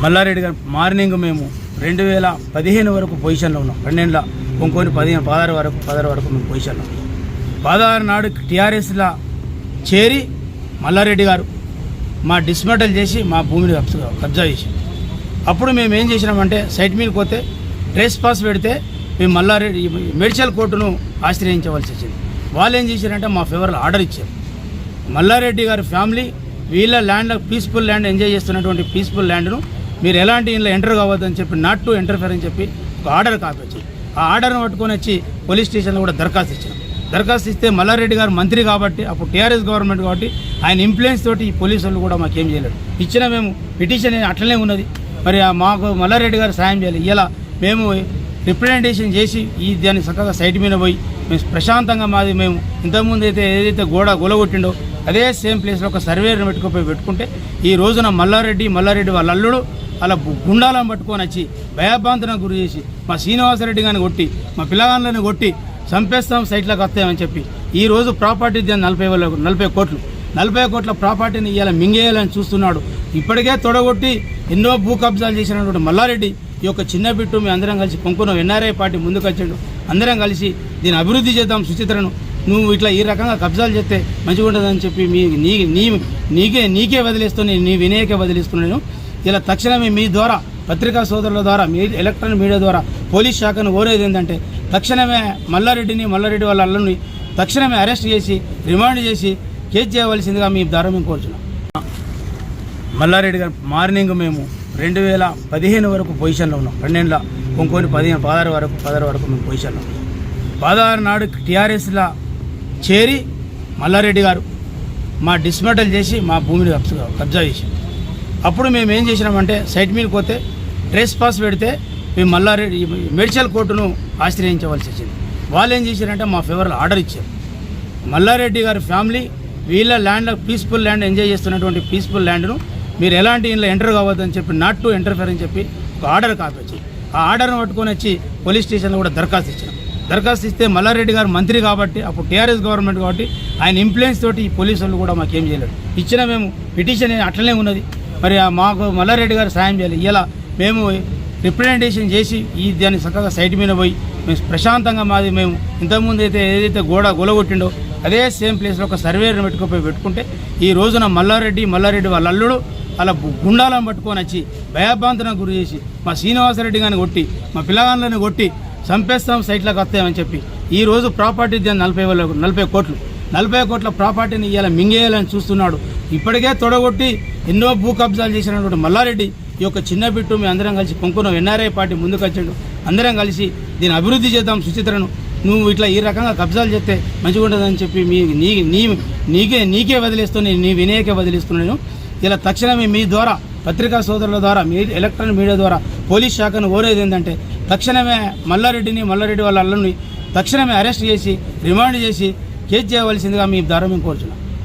మల్లారెడ్డి గారు మార్నింగ్ మేము రెండు వేల పదిహేను వరకు పొజిషన్లో ఉన్నాం. పన్నెండుల ఇంకొని పదిహేను పదహారు వరకు పదహారు వరకు మేము పొజిషన్లో ఉన్నాం. పదహారు నాడు టీఆర్ఎస్లో చేరి మల్లారెడ్డి గారు మా డిస్మెంటల్ చేసి మా భూమిని కబ్జా- కబ్జా చేసి అప్పుడు మేము ఏం చేసినామంటే సైట్ మీద పోతే ట్రేస్ పాస్ పెడితే మేము మల్లారెడ్డి మెడికల్ కోర్టును ఆశ్రయించవలసి వచ్చింది. వాళ్ళు ఏం చేశారంటే మా ఫేవర్లో ఆర్డర్ ఇచ్చారు. మల్లారెడ్డి గారి ఫ్యామిలీ వీళ్ళ ల్యాండ్ పీస్ఫుల్ ల్యాండ్ ఎంజాయ్ చేస్తున్నటువంటి పీస్ఫుల్ ల్యాండ్ను మీరు ఎలాంటి ఇంట్లో ఎంటర్ కావద్దని చెప్పి నాట్ టు ఎంటర్ఫేర్ అని చెప్పి ఒక ఆర్డర్ కాపీ ఆ ఆర్డర్ను పట్టుకొని వచ్చి పోలీస్ స్టేషన్లో కూడా దరఖాస్తు ఇచ్చాం దరఖాస్తు ఇస్తే మల్లారెడ్డి గారు మంత్రి కాబట్టి అప్పుడు టీఆర్ఎస్ గవర్నమెంట్ కాబట్టి ఆయన ఇన్ఫ్లుయెన్స్ తోటి ఈ పోలీసు వాళ్ళు కూడా మాకేం చేయలేదు. ఇచ్చిన మేము పిటిషన్ అట్లనే ఉన్నది. మరి మాకు మల్లారెడ్డి గారు సాయం చేయాలి. ఇలా మేము రిప్రజెంటేషన్ చేసి ఈ దాన్ని చక్కగా సైట్ మీద పోయి మేము ప్రశాంతంగా మాది మేము ఇంతకుముందు అయితే ఏదైతే గోడ గొలగొట్టిండో అదే సేమ్ ప్లేస్లో ఒక సర్వేను పెట్టుకుపోయి పెట్టుకుంటే ఈ రోజున మల్లారెడ్డి మల్లారెడ్డి వాళ్ళ అల్లుడు అలా గుండాలను పట్టుకొని వచ్చి భయభ్రాంతనకు గురి చేసి మా శ్రీనివాసరెడ్డి గారిని కొట్టి మా పిల్లగాళ్ళని కొట్టి చంపేస్తాం సైట్లకు వస్తామని చెప్పి ఈ రోజు ప్రాపర్టీ దాన్ని నలభై వేల నలభై కోట్లు. నలభై కోట్ల ప్రాపర్టీని ఇవాళ మింగేయాలని చూస్తున్నాడు. ఇప్పటికే తొడగొట్టి ఎన్నో భూ కబ్జాలు చేసినటువంటి మల్లారెడ్డి ఈ యొక్క చిన్న బిట్టు మేము అందరం కలిసి కొంకున్నాం ఎన్ఆర్ఐ పార్టీ ముందుకు వచ్చాడు. అందరం కలిసి దీన్ని అభివృద్ధి చేద్దాం సుచిత్రను. నువ్వు ఇట్లా ఈ రకంగా కబ్జాలు చేస్తే మంచిగా ఉంటుందని చెప్పి మీ నీ నీ నీకే నీకే వదిలేస్తున్నా నీ వినయకే వదిలేస్తున్నాను ఇలా తక్షణమే మీ ద్వారా పత్రికా సోదరుల ద్వారా మీ ఎలక్ట్రానిక్ మీడియా ద్వారా పోలీస్ శాఖను కోరేది ఏంటంటే తక్షణమే మల్లారెడ్డిని మల్లారెడ్డి వాళ్ళ అల్లుని తక్షణమే అరెస్ట్ చేసి రిమాండ్ చేసి కేసు చేయవలసిందిగా మీ ద్వారా మేము కోరుచున్నాం. మల్లారెడ్డి గారు మార్నింగ్ మేము రెండు వేల పదిహేను వరకు పొజిషన్లో ఉన్నాం. పన్నెండుల ఇంకొని పదిహేను పదహారు వరకు పదహారు వరకు మేము పొజిషన్లో ఉన్నాం. పదహారు నాడు టీఆర్ఎస్లో చేరి మల్లారెడ్డి గారు మా డిస్మెంటల్ చేసి మా భూమిని కబ్జా కబ్జా చేసి అప్పుడు మేము ఏం చేసినామంటే సైట్ మీదకి పోతే ట్రేస్ పాస్ పెడితే మేము మల్లారెడ్డి మెడికల్ కోర్టును ఆశ్రయించవలసి వచ్చింది. వాళ్ళు ఏం చేశారంటే మా ఫేవర్లో ఆర్డర్ ఇచ్చారు. మల్లారెడ్డి గారి ఫ్యామిలీ వీళ్ళ ల్యాండ్ పీస్ఫుల్ ల్యాండ్ ఎంజాయ్ చేస్తున్నటువంటి పీస్ఫుల్ ల్యాండ్ను మీరు ఎలాంటి ఇంట్లో ఎంటర్ కావద్దని చెప్పి నాట్ టు ఎంటర్ఫేర్ అని చెప్పి ఒక ఆర్డర్ కాపీ వచ్చింది ఆ ఆర్డర్ను పట్టుకొని వచ్చి పోలీస్ స్టేషన్లో కూడా దరఖాస్తు ఇచ్చినాం. దరఖాస్తు ఇస్తే మల్లారెడ్డి గారు మంత్రి కాబట్టి అప్పుడు టీఆర్ఎస్ గవర్నమెంట్ కాబట్టి ఆయన ఇన్ఫ్లుయెన్స్ తోటి ఈ పోలీసు వాళ్ళు కూడా మాకేం చేయలేదు. ఇచ్చిన మేము పిటిషన్ అట్లనే ఉన్నది. మరి మాకు మల్లారెడ్డి గారు సాయం చేయాలి. ఇలా మేము రిప్రజెంటేషన్ చేసి ఈ దాన్ని చక్కగా సైట్ మీద పోయి మేము ప్రశాంతంగా మాది మేము ఇంతకుముందు అయితే ఏదైతే గోడ గొలగొట్టిండో అదే సేమ్ ప్లేస్లో ఒక సర్వేను పెట్టుకుపోయి పెట్టుకుంటే ఈ రోజున మల్లారెడ్డి మల్లారెడ్డి వాళ్ళ అల్లుడు అలా గుండాలను పట్టుకొని వచ్చి భయభ్రాంతనకు గురి చేసి మా శ్రీనివాసరెడ్డి గారిని కొట్టి మా పిల్లగాళ్ళని కొట్టి చంపేస్తాం సైట్లకు వస్తామని చెప్పి ఈ రోజు ప్రాపర్టీ దాన్ని నలభై నలభై కోట్లు నలభై కోట్ల ప్రాపర్టీని ఇవాళ మింగేయాలని చూస్తున్నాడు. ఇప్పటికే తొడగొట్టి ఎన్నో భూ కబ్జాలు చేసినటువంటి మల్లారెడ్డి ఈ యొక్క చిన్న బిట్టు మేము అందరం కలిసి కొంకున్నాం ఎన్ఆర్ఐ పార్టీ ముందుకు వచ్చాడు. అందరం కలిసి దీని అభివృద్ధి చేద్దాం సుచిత్రను. నువ్వు ఇట్లా ఈ రకంగా కబ్జాలు చేస్తే మంచిగా ఉంటుందని చెప్పి మీ నీ నీ నీకే నీకే వదిలేస్తున్నా నీ వినయకే వదిలేస్తున్నాను ఇలా తక్షణమే మీ ద్వారా పత్రికా సోదరుల ద్వారా మీ ఎలక్ట్రానిక్ మీడియా ద్వారా పోలీస్ శాఖను ఓరేది ఏంటంటే తక్షణమే మల్లారెడ్డిని మల్లారెడ్డి వాళ్ళ అల్లని తక్షణమే అరెస్ట్ చేసి రిమాండ్ చేసి కేసు చేయవలసిందిగా మీ ద్వారా మేము కోరుచున్నాం.